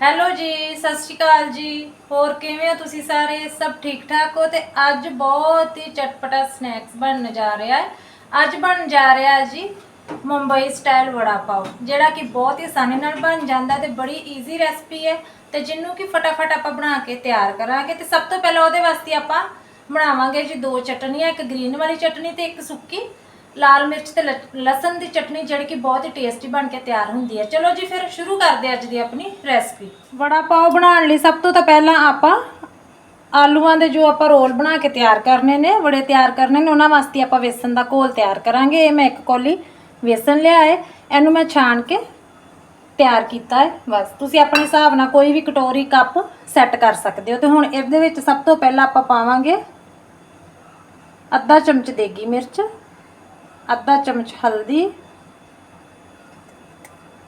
Hello ਜੀ, ਸਤਿ ਸ਼੍ਰੀ ਅਕਾਲ ਜੀ। ਹੋਰ ਕਿਵੇਂ ਹੋ ਤੁਸੀਂ ਸਾਰੇ? ਸਭ ਠੀਕ ਠਾਕ ਹੋ? ਤੇ ਅੱਜ ਬਹੁਤ ਹੀ ਚਟਪਟਾ ਸਨੈਕਸ ਬਣਨ ਜਾ ਰਿਹਾ ਹੈ। ਅੱਜ ਬਣ ਜਾ ਰਿਹਾ ਹੈ ਜੀ ਮੁੰਬਈ ਸਟਾਈਲ ਵੜਾ ਪਾਓ, ਜਿਹੜਾ ਕਿ ਬਹੁਤ ਹੀ ਆਸਾਨੀ ਨਾਲ ਬਣ ਜਾਂਦਾ ਤੇ ਬੜੀ ਈਜ਼ੀ ਰੈਸਪੀ ਹੈ ਤੇ ਜਿਹਨੂੰ ਕਿ ਫਟਾਫਟ ਆਪਾਂ ਬਣਾ ਕੇ ਤਿਆਰ ਕਰਾਂਗੇ ਤੇ ਸਭ ਤੋਂ ਪਹਿਲਾਂ ਉਹਦੇ ਵਾਸਤੇ ਆਪਾਂ ਬਣਾਵਾਂਗੇ ਜੀ ਦੋ ਚਟਨੀਆਂ ਇੱਕ ਗ੍ਰੀਨ ਵਾਲੀ ਚਟਨੀ ਤੇ ਇੱਕ ਸੁੱਕੀ ਲਾਲ ਮਿਰਚ ਤੇ ਲ- ਲਸਣ ਦੀ ਚਟਨੀ ਜਿਹੜੀ ਕਿ ਬਹੁਤ ਹੀ ਟੇਸਟੀ ਬਣ ਕੇ ਤਿਆਰ ਹੁੰਦੀ ਹੈ। ਚਲੋ ਜੀ, ਫਿਰ ਸ਼ੁਰੂ ਕਰਦੇ ਹਾਂ ਅੱਜ ਦੀ ਆਪਣੀ ਰੈਸਪੀ ਵੜਾ ਪਾਓ ਬਣਾਉਣ ਲਈ ਸਭ ਤੋਂ ਤਾਂ ਪਹਿਲਾਂ ਆਪਾਂ ਆਲੂਆਂ ਦੇ ਜੋ ਆਪਾਂ ਰੋਲ ਬਣਾ ਕੇ ਤਿਆਰ ਕਰਨੇ ਨੇ, ਵੜੇ ਤਿਆਰ ਕਰਨੇ ਨੇ, ਉਹਨਾਂ ਵਾਸਤੇ ਆਪਾਂ ਵੇਸਣ ਦਾ ਘੋਲ ਤਿਆਰ ਕਰਾਂਗੇ। ਇਹ ਮੈਂ ਇੱਕ ਕੌਲੀ ਵੇਸਣ ਲਿਆ ਹੈ, ਇਹਨੂੰ ਮੈਂ ਛਾਣ ਕੇ ਤਿਆਰ ਕੀਤਾ ਹੈ। ਬਸ, ਤੁਸੀਂ ਆਪਣੇ ਹਿਸਾਬ ਨਾਲ ਕੋਈ ਵੀ ਕਟੋਰੀ ਕੱਪ ਸੈੱਟ ਕਰ ਸਕਦੇ ਹੋ। ਤੇ ਹੁਣ ਇਹਦੇ ਵਿੱਚ ਸਭ ਤੋਂ ਪਹਿਲਾਂ ਆਪਾਂ ਪਾਵਾਂਗੇ ਅੱਧਾ ਚਮਚ ਦੇਗੀ ਮਿਰਚ ਅੱਧਾ ਚਮਚ ਹਲਦੀ,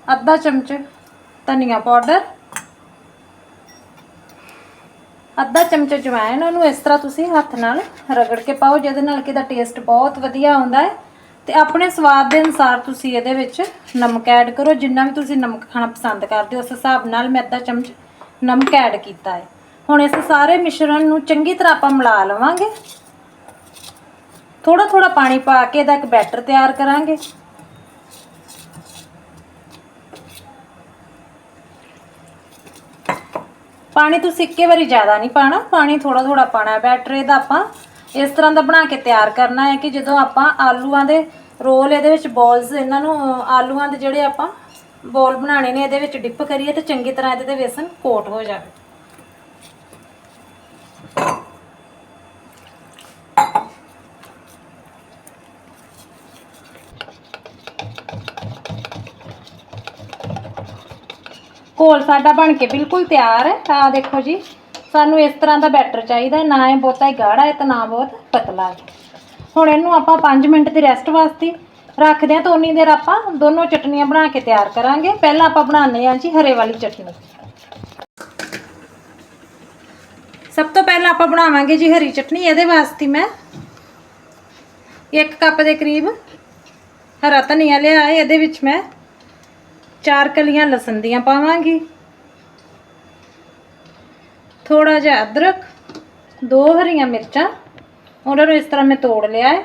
ਅੱਧਾ ਚਮਚ ਧਨੀਆ ਪਾਊਡਰ, ਅੱਧਾ ਚਮਚ ਜਵੈਣ ਉਹਨੂੰ ਇਸ ਤਰ੍ਹਾਂ ਤੁਸੀਂ ਹੱਥ ਨਾਲ ਰਗੜ ਕੇ ਪਾਓ, ਜਿਹਦੇ ਨਾਲ ਕਿ ਇਹਦਾ ਟੇਸਟ ਬਹੁਤ ਵਧੀਆ ਆਉਂਦਾ ਹੈ। ਤੇ ਆਪਣੇ ਸਵਾਦ ਦੇ ਅਨੁਸਾਰ ਤੁਸੀਂ ਇਹਦੇ ਵਿੱਚ ਨਮਕ ਐਡ ਕਰੋ। ਜਿੰਨਾ ਵੀ ਤੁਸੀਂ ਨਮਕ ਖਾਣਾ ਪਸੰਦ ਕਰਦੇ ਹੋ, ਉਸ ਹਿਸਾਬ ਨਾਲ ਮੈਂ ਅੱਧਾ ਚਮਚ ਨਮਕ ਐਡ ਕੀਤਾ ਹੈ। ਹੁਣ ਇਸ ਸਾਰੇ ਮਿਸ਼ਰਣ ਨੂੰ ਚੰਗੀ ਤਰ੍ਹਾਂ ਆਪਾਂ ਮਿਲਾ ਲਵਾਂਗੇ। ਥੋੜਾ ਥੋੜਾ ਪਾਣੀ ਪਾ ਕੇ ਇਹਦਾ ਇੱਕ ਬੈਟਰ ਤਿਆਰ ਕਰਾਂਗੇ। ਪਾਣੀ ਤੁਸੀਂ ਇੱਕੇ ਵਾਰੀ ਜ਼ਿਆਦਾ ਨਹੀਂ ਪਾਣਾ, ਪਾਣੀ ਥੋੜਾ ਥੋੜਾ ਪਾਣਾ ਹੈ ਬੈਟਰ ਇਹਦਾ ਆਪਾਂ। ਇਸ ਤਰ੍ਹਾਂ ਦਾ ਬਣਾ ਕੇ ਤਿਆਰ ਕਰਨਾ ਹੈ ਕਿ ਜਦੋਂ ਆਪਾਂ ਆਲੂਆਂ ਦੇ ਰੋਲ ਇਹਦੇ ਵਿੱਚ ਬੋਲਸ ਇਹਨਾਂ ਨੂੰ ਆਲੂਆਂ ਦੇ ਜਿਹੜੇ ਆਪਾਂ ਬੋਲ ਬਣਾਣੇ ਨੇ, ਇਹਦੇ ਵਿੱਚ ਡਿਪ ਕਰੀਏ ਤੇ ਚੰਗੀ ਤਰ੍ਹਾਂ ਇਹਦੇ ਤੇ ਵੇਸਣ ਕੋਟ ਹੋ ਜਾਵੇ। ਘੋਲ ਸਾਡਾ ਬਣ ਕੇ ਬਿਲਕੁਲ ਤਿਆਰ ਹੈ। ਤਾਂ ਦੇਖੋ ਜੀ, ਸਾਨੂੰ ਇਸ ਤਰ੍ਹਾਂ ਦਾ ਬੈਟਰ ਚਾਹੀਦਾ ਨਾ ਇਹ ਬਹੁਤਾ ਹੀ ਗਾੜਾ ਹੈ ਤੇ ਨਾ ਬਹੁਤ ਪਤਲਾ ਹੈ। ਹੁਣ ਇਹਨੂੰ ਆਪਾਂ 5 ਮਿੰਟ ਦੀ ਰੈਸਟ ਵਾਸਤੇ ਰੱਖਦੇ ਹਾਂ ਤਾਂ ਉਨੀ ਦੇਰ ਆਪਾਂ ਦੋਨੋਂ ਚਟਨੀਆਂ ਬਣਾ ਕੇ ਤਿਆਰ ਕਰਾਂਗੇ। ਪਹਿਲਾਂ ਆਪਾਂ ਬਣਾਉਂਦੇ ਹਾਂ ਜੀ ਹਰੇ ਵਾਲੀ ਚਟਨੀ। ਸਭ ਤੋਂ ਪਹਿਲਾਂ ਆਪਾਂ ਬਣਾਵਾਂਗੇ ਜੀ ਹਰੀ ਚਟਨੀ। ਇਹਦੇ ਵਾਸਤੇ ਮੈਂ 1 ਕੱਪ ਦੇ ਕਰੀਬ ਹਰਾ ਧਨੀਆ ਲਿਆ ਹੈ। ਇਹਦੇ ਵਿੱਚ ਮੈਂ ਚਾਰ ਕਲੀਆਂ ਲਸਣ ਦੀਆਂ ਪਾਵਾਂਗੀ। ਥੋੜਾ ਜਿਹਾ ਅਦਰਕ, ਦੋ ਹਰੀਆਂ ਮਿਰਚਾਂ, ਉਹਨਾਂ ਨੂੰ ਇਸ ਤਰ੍ਹਾਂ ਮੈਂ ਤੋੜ ਲਿਆ ਹੈ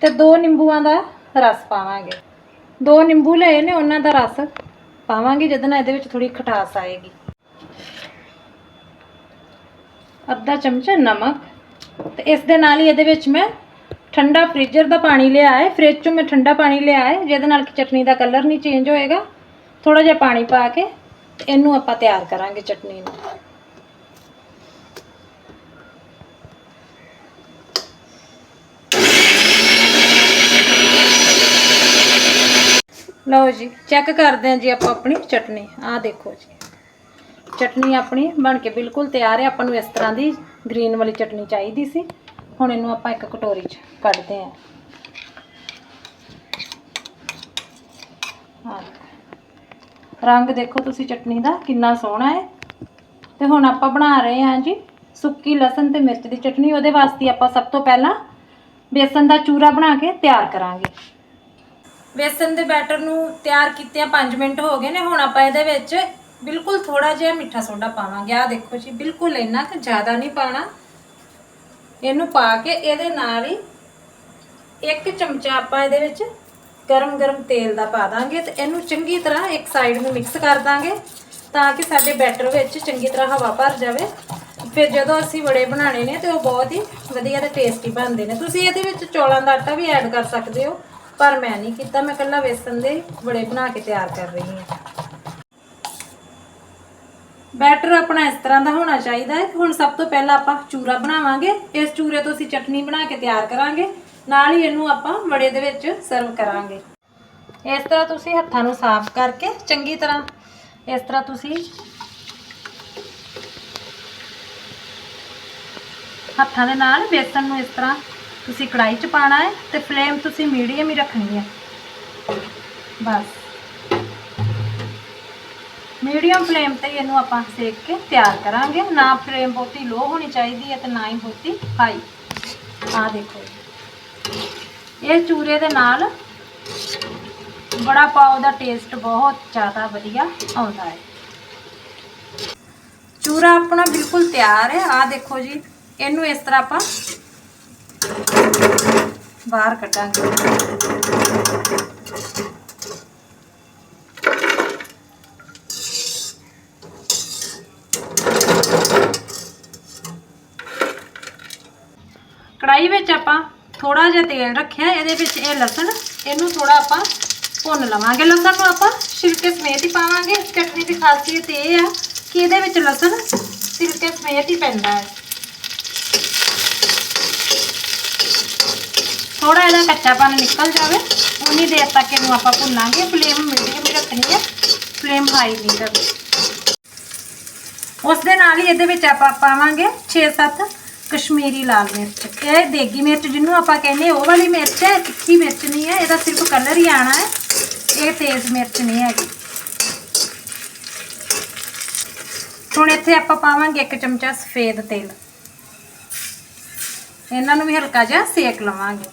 ਤੇ ਦੋ ਨਿੰਬੂਆਂ ਦਾ ਰਸ ਪਾਵਾਂਗੇ। ਦੋ ਨਿੰਬੂ ਲਏ ਨੇ, ਉਹਨਾਂ ਦਾ ਰਸ ਪਾਵਾਂਗੇ ਜਿਹਦੇ ਨਾਲ ਇਹਦੇ ਵਿੱਚ ਥੋੜੀ ਖਟਾਸ ਆਏਗੀ। ਅੱਧਾ ਚਮਚ ਨਮਕ ਤੇ ਇਸ ਦੇ ਨਾਲ ਹੀ ਇਹਦੇ ਵਿੱਚ ਮੈਂ ਠੰਡਾ ਫ੍ਰੀਜ਼ਰ ਦਾ ਪਾਣੀ ਲਿਆ ਹੈ ਫ੍ਰਿਜ ਚੋਂ ਮੈਂ ਠੰਡਾ ਪਾਣੀ ਲਿਆ ਹੈ, ਜਿਹਦੇ ਨਾਲ ਕਿ ਚਟਨੀ ਦਾ ਕਲਰ ਨਹੀਂ ਚੇਂਜ ਹੋਏਗਾ। ਥੋੜਾ ਜਿਹਾ ਪਾਣੀ ਪਾ ਕੇ ਤੇ ਇਹਨੂੰ ਆਪਾਂ ਤਿਆਰ ਕਰਾਂਗੇ ਚਟਨੀ ਨੂੰ। ਲਓ ਜੀ ਚੈੱਕ ਕਰਦੇ ਹਾਂ ਜੀ ਆਪਾਂ ਆਪਣੀ ਚਟਨੀ। ਆਹ ਦੇਖੋ ਜੀ। ਚਟਨੀ ਆਪਣੀ ਬਣ ਕੇ ਬਿਲਕੁਲ ਤਿਆਰ ਹੈ। ਆਪਾਂ ਨੂੰ ਇਸ ਤਰ੍ਹਾਂ ਦੀ ਗ੍ਰੀਨ ਵਾਲੀ ਚਟਨੀ ਚਾਹੀਦੀ ਸੀ। ਹੁਣ ਇਹਨੂੰ ਆਪਾਂ ਇੱਕ ਕਟੋਰੀ 'ਚ ਕੱਢਦੇ ਹਾਂ। ਰੰਗ ਦੇਖੋ ਤੁਸੀਂ ਚਟਨੀ ਦਾ ਕਿੰਨਾ ਸੋਹਣਾ ਹੈ। ਤੇ ਹੁਣ ਆਪਾਂ ਬਣਾ ਰਹੇ ਹਾਂ ਜੀ ਸੁੱਕੀ ਲਸਣ ਤੇ ਮਿਰਚ ਦੀ ਚਟਨੀ। ਉਹਦੇ ਵਾਸਤੇ ਆਪਾਂ ਸਭ ਤੋਂ ਪਹਿਲਾਂ ਬੇਸਨ ਦਾ ਚੂਰਾ ਬਣਾ ਕੇ ਤਿਆਰ ਕਰਾਂਗੇ। ਬੇਸਨ ਦੇ ਬੈਟਰ ਨੂੰ ਤਿਆਰ ਕੀਤਿਆਂ 5 ਮਿੰਟ ਹੋ ਗਏ ਨੇ। ਹੁਣ ਆਪਾਂ ਇਹਦੇ ਵਿੱਚ ਬਿਲਕੁਲ ਥੋੜਾ ਜਿਹਾ ਮਿੱਠਾ ਸੋਡਾ ਪਾਵਾਂਗੇ। ਆ ਦੇਖੋ ਜੀ, ਬਿਲਕੁਲ ਇੰਨਾ ਕਿ ਜ਼ਿਆਦਾ ਨਹੀਂ ਪਾਣਾ। ਇਹਨੂੰ ਪਾ ਕੇ ਇਹਦੇ ਨਾਲ ਹੀ ਇੱਕ ਚਮਚਾ ਆਪਾਂ ਇਹਦੇ ਵਿੱਚ ਗਰਮ ਗਰਮ ਤੇਲ ਦਾ ਪਾ ਦਾਂਗੇ ਤੇ ਇਹਨੂੰ ਚੰਗੀ ਤਰ੍ਹਾਂ ਇੱਕ ਸਾਈਡ ਨੂੰ ਮਿਕਸ ਕਰ ਦਾਂਗੇ ਤਾਂ ਕਿ ਸਾਡੇ ਬੈਟਰ ਵਿੱਚ ਚੰਗੀ ਤਰ੍ਹਾਂ ਹਵਾ ਭਰ ਜਾਵੇ। ਫਿਰ ਜਦੋਂ ਅਸੀਂ ਵੜੇ ਬਣਾਣੇ ਨੇ ਤੇ ਉਹ ਬਹੁਤ ਹੀ ਵਧੀਆ ਤੇ ਟੇਸਟੀ ਬਣਦੇ ਨੇ। ਤੁਸੀਂ ਇਹਦੇ ਵਿੱਚ ਚੌਲਾਂ ਦਾ ਆਟਾ ਵੀ ਐਡ ਕਰ ਸਕਦੇ ਹੋ, ਪਰ ਮੈਂ ਨਹੀਂ ਕੀਤਾ, ਮੈਂ ਇਕੱਲਾ ਵੇਸਣ ਦੇ ਵੜੇ ਬਣਾ ਕੇ ਤਿਆਰ ਕਰ ਰਹੀ ਹਾਂ। ਬੈਟਰ ਆਪਣਾ ਇਸ ਤਰ੍ਹਾਂ ਦਾ ਹੋਣਾ ਚਾਹੀਦਾ ਹੈ। ਹੁਣ ਸਭ ਤੋਂ ਪਹਿਲਾਂ ਆਪਾਂ ਚੂਰਾ ਬਣਾਵਾਂਗੇ। ਇਸ ਚੂਰੇ ਤੋਂ ਅਸੀਂ ਚਟਨੀ ਬਣਾ ਕੇ ਤਿਆਰ ਕਰਾਂਗੇ। ਨਾਲ ਹੀ ਇਹਨੂੰ ਆਪਾਂ ਵੜੇ ਦੇ ਵਿੱਚ ਸਰਵ ਕਰਾਂਗੇ। ਇਸ ਤਰ੍ਹਾਂ ਤੁਸੀਂ ਹੱਥਾਂ ਨੂੰ ਸਾਫ਼ ਕਰਕੇ ਚੰਗੀ ਤਰ੍ਹਾਂ ਇਸ ਤਰ੍ਹਾਂ ਤੁਸੀਂ ਹੱਥਾਂ ਦੇ ਨਾਲ ਬੇਸਣ ਨੂੰ ਇਸ ਤਰ੍ਹਾਂ ਤੁਸੀਂ ਕੜਾਈ 'ਚ ਪਾਣਾ ਹੈ ਤੇ ਫਲੇਮ ਤੁਸੀਂ ਮੀਡੀਅਮ ਹੀ ਰੱਖਣੀ ਹੈ। ਬਸ। ਮੀਡੀਅਮ ਫਲੇਮ ਤੇ ਇਹਨੂੰ ਆਪਾਂ ਸੇਕ ਕੇ ਤਿਆਰ ਕਰਾਂਗੇ। ਨਾ ਫਲੇਮ ਬਹੁਤੀ ਲੋ ਹੋਣੀ ਚਾਹੀਦੀ ਹੈ ਤੇ ਨਾ ਹੀ ਬਹੁਤੀ ਹਾਈ। ਆਹ ਦੇਖੋ ਇਹ ਚੂਰੇ ਦੇ ਨਾਲ ਬੜਾ ਪਾਓ ਦਾ ਟੇਸਟ ਬਹੁਤ ਜ਼ਿਆਦਾ ਵਧੀਆ ਆਉਂਦਾ ਹੈ। ਚੂਰਾ ਆਪਣਾ ਬਿਲਕੁਲ ਤਿਆਰ ਹੈ। ਆ ਦੇਖੋ ਜੀ, ਇਹਨੂੰ ਇਸ ਤਰ੍ਹਾਂ ਆਪਾਂ ਬਾਹਰ ਕੱਢਾਂਗੇ। ਕੜਾਈ ਵਿੱਚ ਆਪਾਂ ਥੋੜਾ ਜਿਹਾ ਤੇਲ ਰੱਖਿਆ, ਇਹਦੇ ਵਿੱਚ ਇਹ ਲਸਣ, ਇਹਨੂੰ ਥੋੜਾ ਆਪਾਂ ਭੁੰਨ ਲਵਾਂਗੇ। ਲਸਣ ਨੂੰ ਆਪਾਂ ਛਿਲਕੇ ਸਮੇਤ ਹੀ ਪਾਵਾਂਗੇ। ਇਸ ਚਟਨੀ ਦੀ ਖਾਸੀਅਤ ਇਹ ਆ ਕਿ ਇਹਦੇ ਵਿੱਚ ਲਸਣ ਛਿਲਕੇ ਸਮੇਤ ਹੀ ਪੈਂਦਾ ਹੈ। ਥੋੜਾ ਇਹਦਾ ਕੱਚਾਪਨ ਨਿਕਲ ਜਾਵੇ, ਉਨੀ ਦੇਰ ਤੱਕ ਇਹਨੂੰ ਆਪਾਂ ਭੁੰਨਾਂਗੇ। ਫਲੇਮ ਮੀਡੀਅਮ ਹੀ ਰੱਖਣੀ ਹੈ, ਫਲੇਮ ਹਾਈ ਨਹੀਂ ਕਰਨੀ। ਉਸ ਦੇ ਨਾਲ ਹੀ ਇਹਦੇ ਵਿੱਚ ਆਪਾਂ ਪਾਵਾਂਗੇ 6-7 ਕਸ਼ਮੀਰੀ ਲਾਲ ਮਿਰਚ। ਇਹ ਦੇਗੀ ਮਿਰਚ ਜਿਹਨੂੰ ਆਪਾਂ ਕਹਿੰਦੇ ਉਹ ਵਾਲੀ ਮਿਰਚ ਹੈ, ਤਿੱਖੀ ਮਿਰਚ ਨਹੀਂ ਹੈ, ਇਹਦਾ ਸਿਰਫ ਕਲਰ ਹੀ ਆਣਾ ਹੈ। ਇਹ ਤੇਜ਼ ਮਿਰਚ ਨਹੀਂ ਹੈਗੀ। ਹੁਣ ਇੱਥੇ ਆਪਾਂ ਪਾਵਾਂਗੇ ਇੱਕ ਚਮਚਾ ਸਫੇਦ ਤੇਲ। ਇਹਨਾਂ ਨੂੰ ਵੀ ਹਲਕਾ ਜਿਹਾ ਸੇਕ ਲਵਾਂਗੇ।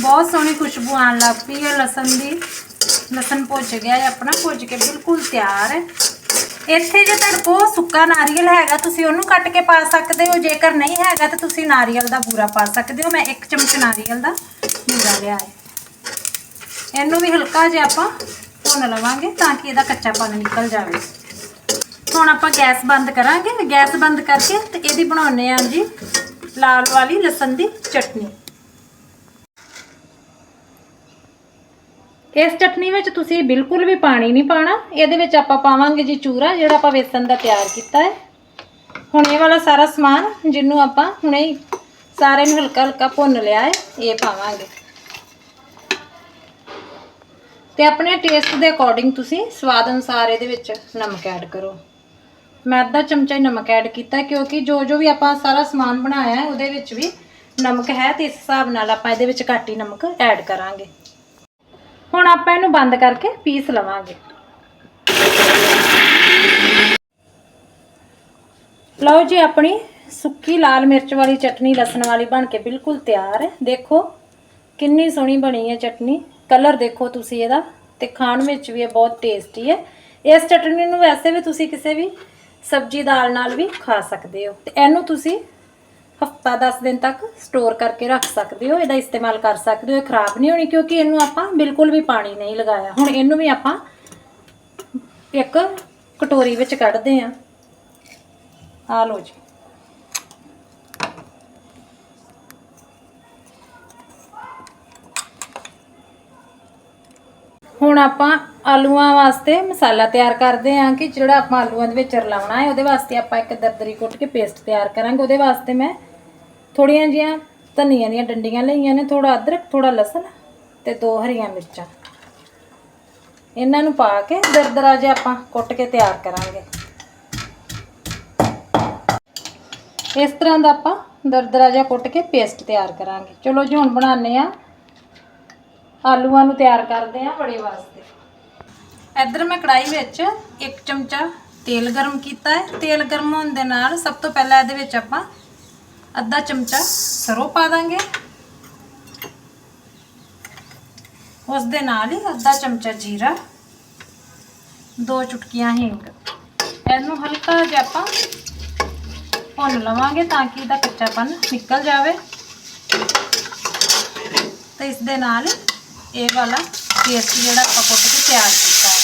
ਬਹੁਤ ਸੋਹਣੀ ਖੁਸ਼ਬੂ ਆਉਣ ਲੱਗ ਪਈ ਹੈ ਲਸਣ ਦੀ। ਲਸਣ ਭੁੱਜ ਗਿਆ ਹੈ, ਆਪਣਾ ਭੁੱਜ ਕੇ ਬਿਲਕੁਲ ਤਿਆਰ ਹੈ। ਇੱਥੇ ਜੇ ਤੁਹਾਡੇ ਕੋਲ ਸੁੱਕਾ ਨਾਰੀਅਲ ਹੈਗਾ, ਤੁਸੀਂ ਉਹਨੂੰ ਕੱਟ ਕੇ ਪਾ ਸਕਦੇ ਹੋ। ਜੇਕਰ ਨਹੀਂ ਹੈਗਾ, ਤਾਂ ਤੁਸੀਂ ਨਾਰੀਅਲ ਦਾ ਬੂਰਾ ਪਾ ਸਕਦੇ ਹੋ। ਮੈਂ ਇੱਕ ਚਮਚ ਨਾਰੀਅਲ ਦਾ ਬੂਰਾ ਲਿਆ ਹੈ। ਇਹਨੂੰ ਵੀ ਹਲਕਾ ਜਿਹਾ ਆਪਾਂ ਭੁੰਨ ਲਵਾਂਗੇ ਤਾਂ ਕਿ ਇਹਦਾ ਕੱਚਾਪਨ ਨਿਕਲ ਜਾਵੇ। ਹੁਣ ਆਪਾਂ ਗੈਸ ਬੰਦ ਕਰਾਂਗੇ। ਗੈਸ ਬੰਦ ਕਰਕੇ ਤੇ ਇਹਦੀ ਬਣਾਉਣੇ ਆ ਜੀ ਲਾਲ ਵਾਲੀ ਲਸਣ ਦੀ ਚਟਨੀ। ਇਸ ਚਟਨੀ ਵਿੱਚ ਤੁਸੀਂ ਬਿਲਕੁਲ ਵੀ ਪਾਣੀ ਨਹੀਂ ਪਾਣਾ। ਇਹਦੇ ਵਿੱਚ ਆਪਾਂ ਪਾਵਾਂਗੇ ਜੀ ਚੂਰਾ, ਜਿਹੜਾ ਆਪਾਂ ਵੇਸਣ ਦਾ ਤਿਆਰ ਕੀਤਾ ਹੈ। ਹੁਣ ਇਹ ਵਾਲਾ ਸਾਰਾ ਸਮਾਨ, ਜਿਹਨੂੰ ਆਪਾਂ ਹੁਣੇ ਹੀ ਸਾਰੇ ਨੂੰ ਹਲਕਾ ਹਲਕਾ ਭੁੰਨ ਲਿਆ ਹੈ, ਇਹ ਪਾਵਾਂਗੇ। ਤੇ ਆਪਣੇ ਟੇਸਟ ਦੇ ਅਕੋਰਡਿੰਗ ਤੁਸੀਂ ਸਵਾਦ ਅਨੁਸਾਰ ਇਹਦੇ ਵਿੱਚ ਨਮਕ ਐਡ ਕਰੋ। ਮੈਂ ਅੱਧਾ ਚਮਚਾ ਹੀ ਨਮਕ ਐਡ ਕੀਤਾ ਕਿਉਂਕਿ ਜੋ ਜੋ ਵੀ ਆਪਾਂ ਸਾਰਾ ਸਮਾਨ ਬਣਾਇਆ ਹੈ, ਉਹਦੇ ਵਿੱਚ ਵੀ ਨਮਕ ਹੈ, ਤੇ ਇਸ ਹਿਸਾਬ ਨਾਲ ਆਪਾਂ ਇਹਦੇ ਵਿੱਚ ਘੱਟ ਹੀ ਨਮਕ ਐਡ ਕਰਾਂਗੇ। ਹੁਣ ਆਪਾਂ ਇਹਨੂੰ ਬੰਦ ਕਰਕੇ ਪੀਸ ਲਵਾਂਗੇ। ਲਓ ਜੀ, ਆਪਣੀ ਸੁੱਕੀ ਲਾਲ ਮਿਰਚ ਵਾਲੀ ਚਟਨੀ, ਲਸਣ ਵਾਲੀ ਬਣ ਕੇ ਬਿਲਕੁਲ ਤਿਆਰ ਹੈ। ਦੇਖੋ, ਕਿੰਨੀ ਸੋਹਣੀ ਬਣੀ ਹੈ ਚਟਨੀ। ਕਲਰ ਦੇਖੋ ਤੁਸੀਂ ਇਹਦਾ, ਤੇ ਖਾਣ ਵਿੱਚ ਵੀ ਇਹ ਬਹੁਤ ਟੇਸਟੀ ਹੈ। ਇਸ ਚਟਨੀ ਨੂੰ ਵੈਸੇ ਵੀ ਤੁਸੀਂ ਕਿਸੇ ਵੀ ਸਬਜ਼ੀ ਦਾਲ ਨਾਲ ਵੀ ਖਾ ਸਕਦੇ ਹੋ। ਤੇ ਇਹਨੂੰ ਤੁਸੀਂ ਹਫਤਾ 10 ਦਿਨ ਤੱਕ ਸਟੋਰ ਕਰਕੇ ਰੱਖ ਸਕਦੇ ਹੋ, ਇਹਦਾ ਇਸਤੇਮਾਲ ਕਰ ਸਕਦੇ ਹੋ, ਇਹ ਖਰਾਬ ਨਹੀਂ ਹੋਣੀ ਕਿਉਂਕਿ ਇਹਨੂੰ ਆਪਾਂ ਬਿਲਕੁਲ ਵੀ ਪਾਣੀ ਨਹੀਂ ਲਗਾਇਆ। ਹੁਣ ਇਹਨੂੰ ਵੀ ਆਪਾਂ ਇੱਕ ਕਟੋਰੀ ਵਿੱਚ ਕੱਢਦੇ ਆਂ ਆ ਲਓ ਜੀ। ਹੁਣ ਆਪਾਂ ਆਲੂਆਂ ਵਾਸਤੇ ਮਸਾਲਾ ਤਿਆਰ ਕਰਦੇ ਆਂ ਕਿ ਜਿਹੜਾ ਆਪਾਂ ਆਲੂਆਂ ਦੇ ਵਿੱਚ ਰਲਾਉਣਾ ਹੈ, ਉਹਦੇ ਵਾਸਤੇ ਆਪਾਂ ਇੱਕ ਦਰਦਰੀ ਕੁੱਟ ਕੇ ਪੇਸਟ ਤਿਆਰ ਕਰਾਂਗੇ। ਉਹਦੇ ਵਾਸਤੇ ਮੈਂ ਥੋੜੀਆਂ ਜੀਆਂ ਧਨੀਆਂ ਦੀਆਂ ਡੰਡੀਆਂ ਲਈਆਂ ਨੇ ਥੋੜਾ ਅਦਰਕ ਥੋੜਾ ਲਸਣ ਤੇ ਦੋ ਹਰੀਆਂ ਮਿਰਚਾਂ। ਇਹਨਾਂ ਨੂੰ ਪਾ ਕੇ ਦਰਦਰਾ ਜਿਹਾ ਆਪਾਂ ਕੁੱਟ ਕੇ ਤਿਆਰ ਕਰਾਂਗੇ। ਇਸ ਤਰ੍ਹਾਂ ਦਾ ਆਪਾਂ ਦਰਦਰਾ ਜਿਹਾ ਕੁੱਟ ਕੇ ਪੇਸਟ ਤਿਆਰ ਕਰਾਂਗੇ। ਚਲੋ ਜੀ, ਹੁਣ ਬਣਾਉਂਦੇ ਆ ਆਲੂਆਂ ਨੂੰ ਤਿਆਰ ਕਰਦੇ ਆ ਬੜੇ ਵਾਸਤੇ। ਇੱਧਰ ਮੈਂ ਕੜਾਈ ਵਿੱਚ ਇੱਕ ਚਮਚਾ ਤੇਲ ਗਰਮ ਕੀਤਾ ਹੈ। ਤੇਲ ਗਰਮ ਹੋਣ ਦੇ ਨਾਲ ਸਭ ਤੋਂ ਪਹਿਲਾਂ ਇਹਦੇ ਵਿੱਚ ਆਪਾਂ ਅੱਧਾ ਚਮਚਾ ਸਰੋਂ ਪਾ ਦਾਂਗੇ। ਉਸ ਦੇ ਨਾਲ ਹੀ ਅੱਧਾ ਚਮਚਾ ਜੀਰਾ, ਦੋ ਚੁਟਕੀਆਂ ਹਿੰਗ। ਇਹਨੂੰ ਹਲਕਾ ਜਿਹਾ ਆਪਾਂ ਭੁੰਨ ਲਵਾਂਗੇ ਤਾਂ ਕਿ ਇਹਦਾ ਕੱਚਾਪਨ ਨਿਕਲ ਜਾਵੇ। ਤੇ ਇਸ ਦੇ ਨਾਲ ਇਹ ਵਾਲਾ ਪੇਸਟ ਜਿਹੜਾ ਆਪਾਂ ਕੁੱਟ ਕੇ ਤਿਆਰ ਕੀਤਾ ਹੈ।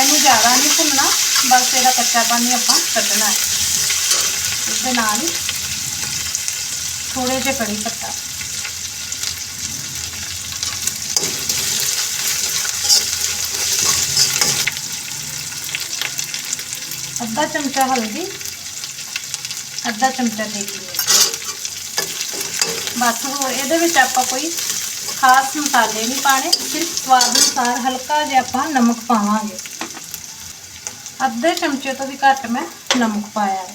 ਇਹਨੂੰ ਜ਼ਿਆਦਾ ਨਹੀਂ ਭੁੰਨਣਾ, ਬਸ ਇਹਦਾ ਕੱਚਾਪਨ ਹੀ ਆਪਾਂ ਕੱਢਣਾ ਹੈ। ਇਸ ਦੇ ਨਾਲ ਹੀ ਥੋੜੇ ਜਿਹੇ ਕੜੀ ਪੱਤਾ। ਅੱਧਾ ਚਮਚਾ ਹਲਦੀ, ਅੱਧਾ ਚਮਚਾ ਦੇਗੀ ਮਿਰਚ ਬਸ ਹੋਰ ਇਹਦੇ ਵਿੱਚ ਆਪਾਂ ਕੋਈ ਖਾਸ ਮਸਾਲੇ ਨਹੀਂ ਪਾਣੇ ਸਿਰਫ ਸਵਾਦ ਅਨੁਸਾਰ ਹਲਕਾ ਜਿਹਾ ਆਪਾਂ ਨਮਕ ਪਾਵਾਂਗੇ। ਅੱਧੇ ਚਮਚੇ ਤੋਂ ਵੀ ਘੱਟ ਮੈਂ ਨਮਕ ਪਾਇਆ ਹੈ।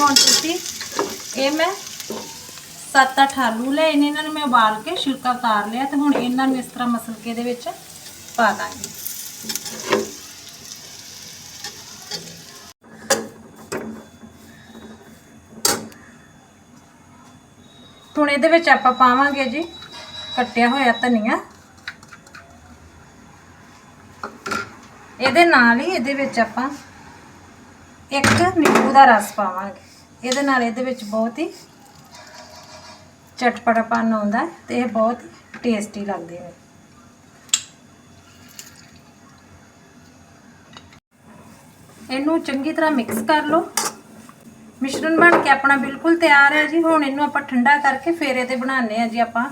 ਹੁਣ ਤੁਸੀਂ ਇਹ ਮੈਂ 7-8 ਆਲੂ ਲਏ ਨੇ, ਇਹਨਾਂ ਨੂੰ ਮੈਂ ਉਬਾਲ ਕੇ ਛਿਲਕਾ ਤਾਰ ਲਿਆ ਤੇ ਹੁਣ ਇਹਨਾਂ ਨੂੰ ਇਸ ਤਰ੍ਹਾਂ ਮਸਲ ਕੇ ਦੇ ਵਿੱਚ ਪਾ ਦਾਂਗੀ। ਹੁਣ ਇਹਦੇ ਵਿੱਚ ਆਪਾਂ ਪਾਵਾਂਗੇ ਜੀ ਕੱਟਿਆ ਹੋਇਆ ਧਨੀਆ। ਇਹਦੇ ਨਾਲ ਹੀ ਇਹਦੇ ਵਿੱਚ ਆਪਾਂ ਇੱਕ ਨਿੰਬੂ ਦਾ ਰਸ ਪਾਵਾਂਗੇ। ਇਹਦੇ ਨਾਲ ਇਹਦੇ ਵਿੱਚ ਬਹੁਤ ਹੀ ਚਟਪਟਾਪਨ ਆਉਂਦਾ ਹੈ ਤੇ ਇਹ ਬਹੁਤ ਟੇਸਟੀ ਲੱਗਦੇ ਨੇ। ਇਹਨੂੰ ਚੰਗੀ ਤਰ੍ਹਾਂ ਮਿਕਸ ਕਰ ਲਓ। ਮਿਸ਼ਰਣ ਬਣ ਕੇ ਆਪਣਾ ਬਿਲਕੁਲ ਤਿਆਰ ਹੈ ਜੀ। ਹੁਣ ਇਹਨੂੰ ਆਪਾਂ ਠੰਡਾ ਕਰਕੇ ਫੇਰ ਇਹਦੇ ਬਣਾਉਂਦੇ ਆ ਜੀ ਆਪਾਂ।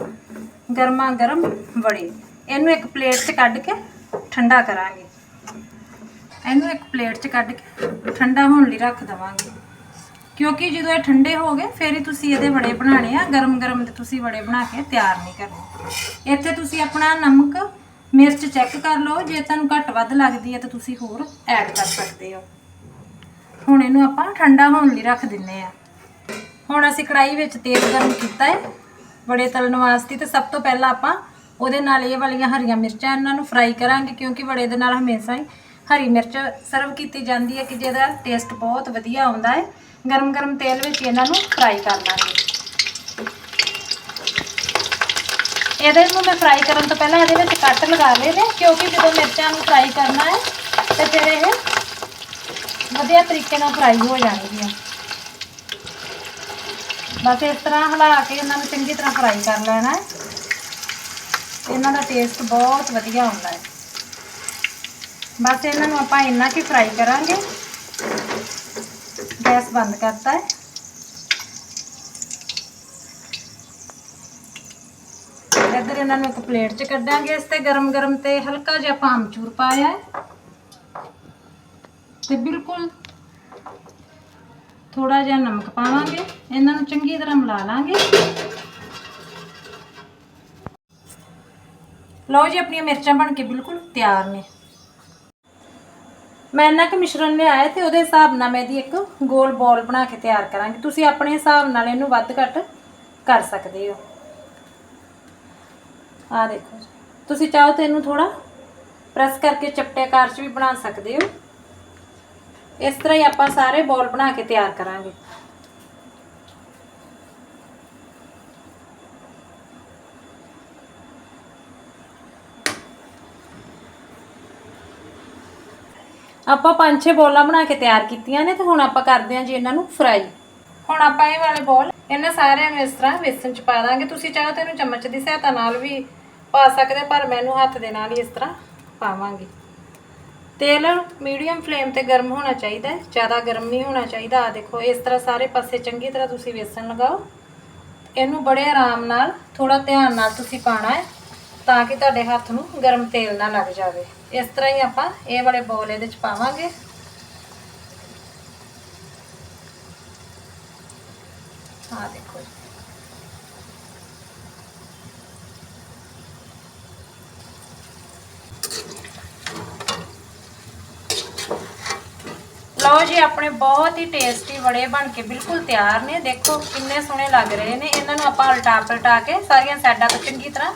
ਗਰਮਾ ਗਰਮ ਵੜੇ। ਇਹਨੂੰ ਇੱਕ ਪਲੇਟ 'ਚ ਕੱਢ ਕੇ ਠੰਡਾ ਕਰਾਂਗੇ। ਇਹਨੂੰ ਇੱਕ ਪਲੇਟ 'ਚ ਕੱਢ ਕੇ ਠੰਡਾ ਹੋਣ ਲਈ ਰੱਖ ਦਵਾਂਗੇ। ਕਿਉਂਕਿ ਜਦੋਂ ਇਹ ਠੰਡੇ ਹੋ ਗਏ, ਫਿਰ ਹੀ ਤੁਸੀਂ ਇਹਦੇ ਵੜੇ ਬਣਾਣੇ ਆ। ਗਰਮ ਗਰਮ ਦੇ ਤੁਸੀਂ ਵੜੇ ਬਣਾ ਕੇ ਤਿਆਰ ਨਹੀਂ ਕਰਨੇ। ਇੱਥੇ ਤੁਸੀਂ ਆਪਣਾ ਨਮਕ, ਮਿਰਚ ਚੈੱਕ ਕਰ ਲਓ। ਜੇ ਤੁਹਾਨੂੰ ਘੱਟ ਵੱਧ ਲੱਗਦੀ ਹੈ ਤਾਂ ਤੁਸੀਂ ਹੋਰ ਐਡ ਕਰ ਸਕਦੇ ਹੋ। ਹੁਣ ਇਹਨੂੰ ਆਪਾਂ ਠੰਡਾ ਹੋਣ ਲਈ ਰੱਖ ਦਿੰਨੇ ਆ ਹੁਣ ਅਸੀਂ ਕੜਾਈ ਵਿੱਚ ਤੇਲ ਗਰਮ ਕੀਤਾ ਹੈ। ਬੜੇ ਤਲਣ ਵਾਸਤੇ ਤੇ ਸਭ ਤੋਂ ਪਹਿਲਾਂ ਆਪਾਂ ਉਹਦੇ ਨਾਲ ਇਹ ਵਾਲੀਆਂ ਹਰੀਆਂ ਮਿਰਚਾਂ ਇਹਨਾਂ ਨੂੰ ਫਰਾਈ ਕਰਾਂਗੇ ਕਿਉਂਕਿ ਬੜੇ ਦੇ ਨਾਲ ਹਮੇਸ਼ਾ ਹੀ ਹਰੀ ਮਿਰਚ ਸਰਵ ਕੀਤੀ ਜਾਂਦੀ ਹੈ ਕਿ ਜਿਹਦਾ ਟੇਸਟ ਬਹੁਤ ਵਧੀਆ ਆਉਂਦਾ ਹੈ। ਗਰਮ ਗਰਮ ਤੇਲ ਵਿੱਚ ਇਹਨਾਂ ਨੂੰ ਫਰਾਈ ਕਰ ਲਾਂਗੇ। ਇਹਦੇ ਨੂੰ ਮੈਂ ਫਰਾਈ ਕਰਨ ਤੋਂ ਪਹਿਲਾਂ ਇਹਦੇ ਵਿੱਚ ਕੱਟ ਲਗਾ ਲਏ ਨੇ ਕਿਉਂਕਿ ਜਦੋਂ ਮਿਰਚਾਂ ਨੂੰ ਫਰਾਈ ਕਰਨਾ ਹੈ ਤੇ ਫਿਰ ਇਹ ਵਧੀਆ ਤਰੀਕੇ ਨਾਲ ਫਰਾਈ ਹੋ ਜਾਣਗੀਆਂ। ਬਸ ਇਸ ਤਰ੍ਹਾਂ ਹਿਲਾ ਕੇ ਇਹਨਾਂ ਨੂੰ ਚੰਗੀ ਤਰ੍ਹਾਂ ਫਰਾਈ ਕਰ ਲੈਣਾ ਹੈ। ਇਹਨਾਂ ਦਾ ਟੇਸਟ ਬਹੁਤ ਵਧੀਆ ਹੁੰਦਾ ਹੈ। ਬਸ ਇਹਨਾਂ ਨੂੰ ਆਪਾਂ ਇੰਨਾ ਕੀ ਫਰਾਈ ਕਰਾਂਗੇ। ਗੈਸ ਬੰਦ ਕਰਤਾ ਹੈ। ਇੱਧਰ ਇਹਨਾਂ ਨੂੰ ਇੱਕ ਪਲੇਟ 'ਚ ਕੱਢਾਂਗੇ। ਇਸ ਤੇ ਗਰਮ ਗਰਮ ਤੇ ਹਲਕਾ ਜਿਹਾ ਆਪਾਂ ਆਮਚੂਰ ਪਾਇਆ ਹੈ। ਤੇ ਬਿਲਕੁਲ ਥੋੜਾ ਜਿਹਾ ਨਮਕ ਪਾਵਾਂਗੇ, ਇਹਨਾਂ ਨੂੰ ਚੰਗੀ ਤਰ੍ਹਾਂ ਮਿਲਾ ਲਾਂਗੇ। ਲਓ ਜੀ, ਆਪਣੀਆਂ ਮਿਰਚਾਂ ਬਣ ਕੇ ਬਿਲਕੁਲ ਤਿਆਰ ਨੇ। ਮੈਂ ਇੰਨਾ ਕੁ ਮਿਸ਼ਰਣ ਲਿਆਇਆ ਤੇ ਉਹਦੇ ਹਿਸਾਬ ਨਾਲ ਮੈਂ ਇਹਦੀ ਇੱਕ ਗੋਲ ਬੋਲ ਬਣਾ ਕੇ ਤਿਆਰ ਕਰਾਂਗੀ। ਤੁਸੀਂ ਆਪਣੇ ਹਿਸਾਬ ਨਾਲ ਇਹਨੂੰ ਵੱਧ ਘੱਟ ਕਰ ਸਕਦੇ ਹੋ। ਆ ਦੇਖੋ ਤੁਸੀਂ ਚਾਹੋ ਤਾਂ ਇਹਨੂੰ ਥੋੜਾ ਪ੍ਰੈਸ ਕਰਕੇ ਚਪਟੇ ਆਕਾਰ 'ਚ ਵੀ ਬਣਾ ਸਕਦੇ ਹੋ। ਇਸ ਤਰ੍ਹਾਂ ਹੀ ਆਪਾਂ ਸਾਰੇ ਬੋਲ ਬਣਾ ਕੇ ਤਿਆਰ ਕਰਾਂਗੇ। ਆਪਾਂ ਪੰਜ ਛੇ ਬੋਲਾਂ ਬਣਾ ਕੇ ਤਿਆਰ ਕੀਤੀਆਂ ਨੇ ਤੇ ਹੁਣ ਆਪਾਂ ਕਰਦੇ ਹਾਂ ਜੀ ਇਹਨਾਂ ਨੂੰ ਫਰਾਈ। ਹੁਣ ਆਪਾਂ ਇਹ ਵਾਲੇ ਬੋਲ ਇਹਨਾਂ ਸਾਰਿਆਂ ਨੂੰ ਇਸ ਤਰ੍ਹਾਂ ਵੇਸਣ ਚ ਪਾ ਦਾਂਗੇ। ਤੁਸੀਂ ਚਾਹੋ ਤਾਂ ਇਹਨੂੰ ਚਮਚ ਦੀ ਸਹਾਇਤਾ ਨਾਲ ਵੀ ਪਾ ਸਕਦੇ ਪਰ ਮੈਨੂੰ ਹੱਥ ਦੇ ਨਾਲ ਹੀ ਇਸ ਤਰ੍ਹਾਂ ਪਾਵਾਂਗੇ। ਤੇਲ ਮੀਡੀਅਮ ਫਲੇਮ ਤੇ ਗਰਮ ਹੋਣਾ ਚਾਹੀਦਾ ਹੈ। ਜ਼ਿਆਦਾ ਗਰਮ ਨਹੀਂ ਹੋਣਾ ਚਾਹੀਦਾ। ਆ ਦੇਖੋ, ਇਸ ਤਰ੍ਹਾਂ ਸਾਰੇ ਪਾਸੇ ਚੰਗੀ ਤਰ੍ਹਾਂ ਤੁਸੀਂ ਵੇਸਣ ਲਗਾਓ। ਇਹਨੂੰ ਬੜੇ ਆਰਾਮ ਨਾਲ ਥੋੜਾ ਧਿਆਨ ਨਾਲ ਤੁਸੀਂ ਪਾਣਾ ਹੈ, ਤਾਂ ਕਿ ਤੁਹਾਡੇ ਹੱਥ ਨੂੰ ਗਰਮ ਤੇਲ ਨਾ ਲੱਗ ਜਾਵੇ। ਇਸ ਤਰ੍ਹਾਂ ਹੀ ਆਪਾਂ ਇਹ ਵਾਲੇ ਬੋਲ ਇਹਦੇ ਚ ਪਾਵਾਂਗੇ। ਆ ਦੇਖੋ ਲਓ ਜੀ, ਆਪਣੇ ਬਹੁਤ ਹੀ ਟੇਸਟੀ ਵੜੇ ਬਣ ਕੇ ਬਿਲਕੁਲ ਤਿਆਰ ਨੇ। ਦੇਖੋ ਕਿੰਨੇ ਸੋਹਣੇ ਲੱਗ ਰਹੇ ਨੇ। ਇਹਨਾਂ ਨੂੰ ਆਪਾਂ ਉਲਟਾ ਪਲਟਾ ਕੇ ਸਾਰੀਆਂ ਸਾਈਡਾਂ ਤੋਂ ਚੰਗੀ ਤਰ੍ਹਾਂ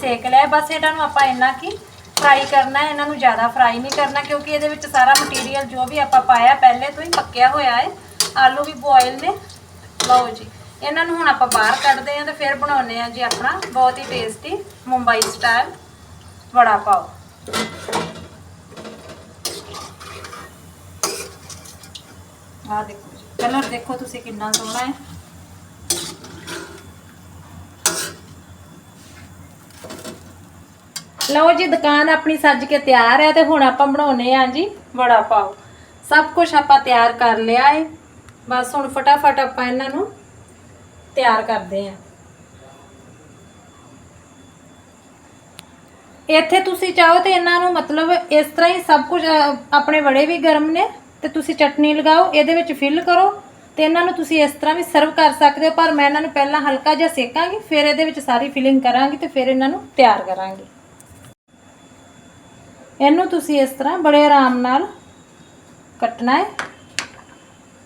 ਸੇਕ ਲਿਆ ਬਸ ਇਹਨਾਂ ਨੂੰ ਆਪਾਂ ਇੰਨਾ ਕੀ ਫਰਾਈ ਕਰਨਾ ਹੈ। ਇਹਨਾਂ ਨੂੰ ਜ਼ਿਆਦਾ ਫਰਾਈ ਨਹੀਂ ਕਰਨਾ, ਕਿਉਂਕਿ ਇਹਦੇ ਵਿੱਚ ਸਾਰਾ ਮਟੀਰੀਅਲ ਜੋ ਵੀ ਆਪਾਂ ਪਾਇਆ, ਪਹਿਲੇ ਤੋਂ ਹੀ ਪੱਕਿਆ ਹੋਇਆ ਹੈ। ਆਲੂ ਵੀ ਬੋਇਲ ਨੇ। ਲਓ ਜੀ, ਇਹਨਾਂ ਨੂੰ ਹੁਣ ਆਪਾਂ ਬਾਹਰ ਕੱਢਦੇ ਹਾਂ ਤੇ ਫਿਰ ਬਣਾਉਨੇ ਆ ਜੀ ਆਪਣਾ ਬਹੁਤ ਹੀ ਟੇਸਟੀ ਮੁੰਬਈ ਸਟਾਈਲ ਵੜਾ ਪਾਓ। ਆ ਦੇਖੋ ਜੀ। ਕਲਰ ਦੇਖੋ ਤੁਸੀਂ ਕਿੰਨਾ ਸੋਹਣਾ ਹੈ। ਲਓ ਜੀ, ਦੁਕਾਨ ਆਪਣੀ ਸੱਜ ਕੇ ਤਿਆਰ ਹੈ ਤੇ ਹੁਣ ਆਪਾਂ ਬਣਾਉਨੇ ਆ ਜੀ ਵੜਾ ਪਾਓ। ਸਭ ਕੁਝ ਆਪਾਂ ਤਿਆਰ ਕਰ ਲਿਆ ਹੈ ਬਸ ਹੁਣ ਫਟਾਫਟ ਆਪਾਂ ਇਹਨਾਂ ਨੂੰ ਤਿਆਰ ਕਰਦੇ ਆ ਇੱਥੇ ਤੁਸੀਂ ਚਾਹੋ ਤੇ ਇਹਨਾਂ ਨੂੰ ਮਤਲਬ ਇਸ ਤਰ੍ਹਾਂ ਹੀ ਸਭ ਕੁਝ ਆਪਣੇ ਵੜੇ ਵੀ ਗਰਮ ਨੇ। ਤੇ ਤੁਸੀਂ ਚਟਨੀ ਲਗਾਓ, ਇਹਦੇ ਵਿੱਚ ਫਿਲ ਕਰੋ ਤੇ ਇਹਨਾਂ ਨੂੰ ਤੁਸੀਂ ਇਸ ਤਰ੍ਹਾਂ ਵੀ ਸਰਵ ਕਰ ਸਕਦੇ ਹੋ, ਪਰ ਮੈਂ ਇਹਨਾਂ ਨੂੰ ਪਹਿਲਾਂ ਹਲਕਾ ਜਿਹਾ ਸੇਕਾਂਗੀ, ਫਿਰ ਇਹਦੇ ਵਿੱਚ ਸਾਰੀ ਫਿਲਿੰਗ ਕਰਾਂਗੀ ਤੇ ਫਿਰ ਇਹਨਾਂ ਨੂੰ ਤਿਆਰ ਕਰਾਂਗੀ। ਇਹਨੂੰ ਤੁਸੀਂ ਇਸ ਤਰ੍ਹਾਂ ਬੜੇ ਆਰਾਮ ਨਾਲ ਕੱਟਣਾ ਹੈ।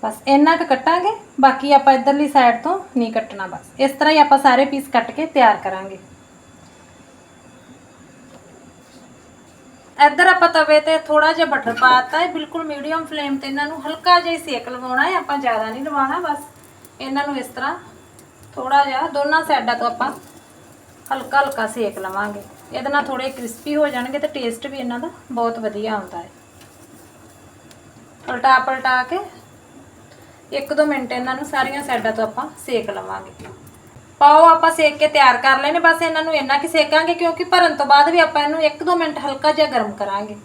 ਬਸ ਇੰਨਾ ਕੁ ਕੱਟਾਂਗੇ, ਬਾਕੀ ਆਪਾਂ ਇਧਰਲੀ ਸਾਈਡ ਤੋਂ ਨਹੀਂ ਕੱਟਣਾ ਬਸ। ਇਸ ਤਰ੍ਹਾਂ ਹੀ ਆਪਾਂ ਸਾਰੇ ਪੀਸ ਕੱਟ ਕੇ ਤਿਆਰ ਕਰਾਂਗੇ। ਇੱਧਰ ਆਪਾਂ ਤਵੇ ਤੇ ਥੋੜਾ ਜਿਹਾ ਬਟਰ ਪਾਤਾ ਹੈ। ਬਿਲਕੁਲ ਮੀਡੀਅਮ ਫਲੇਮ ਤੇ ਇਹਨਾਂ ਨੂੰ ਹਲਕਾ ਜਿਹਾ ਹੀ ਸੇਕ ਲਵਾਉਣਾ ਹੈ। ਆਪਾਂ ਜ਼ਿਆਦਾ ਨਹੀਂ ਲਵਾਉਣਾ, ਬਸ ਇਹਨਾਂ ਨੂੰ ਇਸ ਤਰ੍ਹਾਂ ਥੋੜਾ ਜਿਹਾ ਦੋਨਾਂ ਸਾਈਡਾਂ ਤੋਂ ਆਪਾਂ ਹਲਕਾ ਹਲਕਾ ਸੇਕ ਲਵਾਂਗੇ। ਇਹਦੇ ਨਾਲ ਥੋੜੇ ਕ੍ਰਿਸਪੀ ਹੋ ਜਾਣਗੇ ਤੇ ਟੇਸਟ ਵੀ ਇਹਨਾਂ ਦਾ ਬਹੁਤ ਵਧੀਆ ਆਉਂਦਾ ਹੈ। ਪਲਟਾ ਪਲਟਾ ਕੇ ਇੱਕ ਦੋ ਮਿੰਟ ਇਹਨਾਂ ਨੂੰ ਸਾਰੀਆਂ ਸਾਈਡਾਂ ਤੋਂ ਆਪਾਂ ਸੇਕ ਲਵਾਂਗੇ। ਪਾਓ, ਆਪਾਂ ਸੇਕ ਕੇ ਤਿਆਰ ਕਰ ਲੈਣੇ ਬਸ ਇਹਨਾਂ ਨੂੰ ਇੰਨਾ ਕਿ ਸੇਕਾਂਗੇ, ਕਿਉਂਕਿ ਭਰਨ ਤੋਂ ਬਾਅਦ ਵੀ ਆਪਾਂ ਇਹਨੂੰ ਇੱਕ ਦੋ ਮਿੰਟ ਹਲਕਾ ਜਿਹਾ ਗਰਮ ਕਰਾਂਗੇ।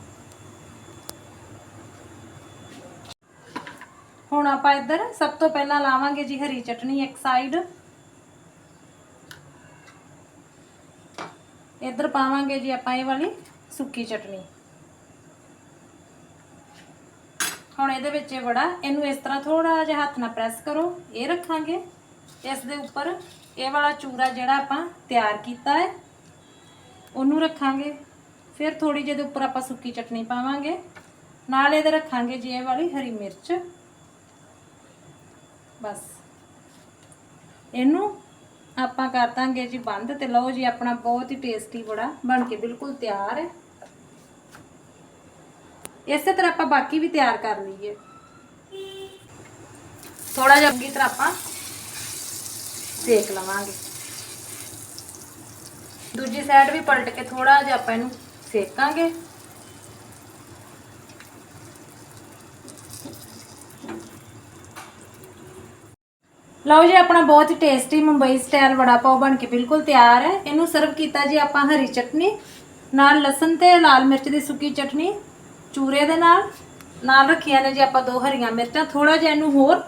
ਹੁਣ ਆਪਾਂ ਇੱਧਰ ਸਭ ਤੋਂ ਪਹਿਲਾਂ ਲਾਵਾਂਗੇ ਜੀ ਹਰੀ ਚਟਨੀ ਇੱਕ ਸਾਈਡ ਇੱਧਰ ਪਾਵਾਂਗੇ ਜੀ ਆਪਾਂ ਇਹ ਵਾਲੀ ਸੁੱਕੀ ਚਟਣੀ ਹੁਣ ਇਹਦੇ ਵਿੱਚ ਇਹ ਵੜਾ, ਇਹਨੂੰ ਇਸ ਤਰ੍ਹਾਂ ਥੋੜਾ ਜਿਹਾ ਹੱਥ ਨਾਲ ਪ੍ਰੈਸ ਕਰੋ, ਇਹ ਰੱਖਾਂਗੇ। ਇਸ ਦੇ ਉੱਪਰ ਇਹ ਵਾਲਾ ਚੂਰਾ ਜਿਹੜਾ ਆਪਾਂ ਤਿਆਰ ਕੀਤਾ ਹੈ, ਉਹਨੂੰ ਰੱਖਾਂਗੇ। ਫਿਰ ਥੋੜੀ ਜਿਹੀ ਦੇ ਉੱਪਰ ਆਪਾਂ ਸੁੱਕੀ ਚਟਨੀ ਪਾਵਾਂਗੇ। ਨਾਲ ਇਹਦੇ ਰੱਖਾਂਗੇ ਜੀ ਇਹ ਵਾਲੀ ਹਰੀ ਮਿਰਚ। ਬਸ। ਇਹਨੂੰ ਆਪਾਂ ਕਰ ਦਾਂਗੇ ਜੀ ਬੰਦ ਤੇ ਲਓ ਜੀ ਆਪਣਾ ਬਹੁਤ ਹੀ ਟੇਸਟੀ ਬੜਾ ਬਣ ਕੇ ਬਿਲਕੁਲ ਤਿਆਰ ਹੈ। ਇਸੇ ਤਰ੍ਹਾਂ ਆਪਾਂ ਬਾਕੀ ਵੀ ਤਿਆਰ ਕਰ ਲਈਏ। ਥੋੜਾ ਜਿਹਾ ਅੱਗੀ ਤਰ੍ਹਾਂ ਆਪਾਂ ਸੇਕ ਲਵਾਂਗੇ। ਦੂਜੀ ਸਾਈਡ ਵੀ ਪਲਟ ਕੇ ਥੋੜਾ ਜਿਹਾ ਆਪਾਂ ਇਹਨੂੰ ਸੇਕਾਂਗੇ। ਲਓ ਜੀ, ਆਪਣਾ ਬਹੁਤ ਟੇਸਟੀ ਮੁੰਬਈ ਸਟਾਈਲ ਵੜਾ ਪਾਓ ਬਣ ਕੇ ਬਿਲਕੁਲ ਤਿਆਰ ਹੈ। ਇਹਨੂੰ ਸਰਵ ਕੀਤਾ ਜੀ ਆਪਾਂ ਹਰੀ ਚਟਨੀ, ਨਾਲ ਲਸਣ ਤੇ ਲਾਲ ਮਿਰਚ ਦੀ ਸੁੱਕੀ ਚਟਨੀ ਚੂਰੇ ਦੇ ਨਾਲ। ਨਾਲ ਰੱਖੀਆਂ ਨੇ ਜੀ ਆਪਾਂ ਦੋ ਹਰੀਆਂ ਮਿਰਚਾਂ। ਥੋੜਾ ਜਿਹਾ ਇਹਨੂੰ ਹੋਰ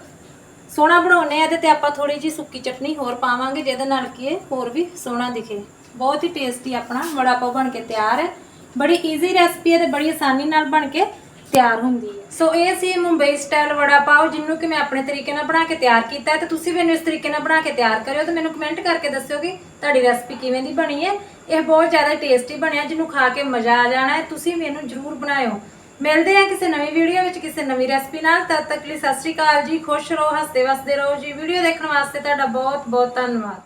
ਸੋਹਣਾ ਬਣਾਉਨੇ ਆ ਇਹਦੇ ਤੇ ਆਪਾਂ ਥੋੜੀ ਜੀ ਸੁੱਕੀ ਚਟਨੀ ਹੋਰ ਪਾਵਾਂਗੇ, ਜਿਹਦੇ ਨਾਲ ਕਿ ਇਹ ਹੋਰ ਵੀ ਸੋਹਣਾ ਦਿਖੇ। ਬਹੁਤ ਹੀ ਟੇਸਟੀ ਆਪਣਾ ਵੜਾ ਪਾਓ ਬਣ ਕੇ ਤਿਆਰ ਹੈ ਬੜੀ ਈਜ਼ੀ ਰੈਸਪੀ ਹੈ ਤੇ ਬੜੀ ਆਸਾਨੀ ਨਾਲ ਬਣ ਕੇ ਤਿਆਰ ਹੁੰਦੀ ਹੈ ਸੋ ਇਹ ਸੀ ਮੁੰਬਈ ਸਟਾਈਲ ਵੜਾ ਪਾਓ, ਜਿਹਨੂੰ ਕਿ ਮੈਂ ਆਪਣੇ ਤਰੀਕੇ ਨਾਲ ਬਣਾ ਕੇ ਤਿਆਰ ਕੀਤਾ ਹੈ ਤੇ ਤੁਸੀਂ ਵੀ ਇਹਨੂੰ ਇਸ ਤਰੀਕੇ ਨਾਲ ਬਣਾ ਕੇ ਤਿਆਰ ਕਰਿਓ ਤੇ ਮੈਨੂੰ ਕਮੈਂਟ ਕਰਕੇ ਦੱਸਿਓ ਕਿ ਤੁਹਾਡੀ ਰੈਸਪੀ ਕਿਵੇਂ ਦੀ ਬਣੀ ਹੈ ਇਹ ਬਹੁਤ ਜ਼ਿਆਦਾ ਟੇਸਟੀ ਬਣਿਆ, ਜਿਹਨੂੰ ਖਾ ਕੇ ਮਜ਼ਾ ਆ ਜਾਣਾ ਹੈ ਤੁਸੀਂ ਵੀ ਇਹਨੂੰ ਜ਼ਰੂਰ ਬਣਾਇਓ। ਮਿਲਦੇ ਹਾਂ ਕਿਸੇ ਨਵੀਂ ਵੀਡੀਓ ਵਿੱਚ, ਕਿਸੇ ਨਵੀਂ ਰੈਸਪੀ ਨਾਲ। ਤਦ ਤੱਕ ਲਈ ਸਤਿ ਸ਼੍ਰੀ ਅਕਾਲ ਜੀ। ਖੁਸ਼ ਰਹੋ, ਹੱਸਦੇ ਵਸਦੇ ਰਹੋ ਜੀ। ਵੀਡੀਓ ਦੇਖਣ ਵਾਸਤੇ ਤੁਹਾਡਾ ਬਹੁਤ ਬਹੁਤ ਧੰਨਵਾਦ।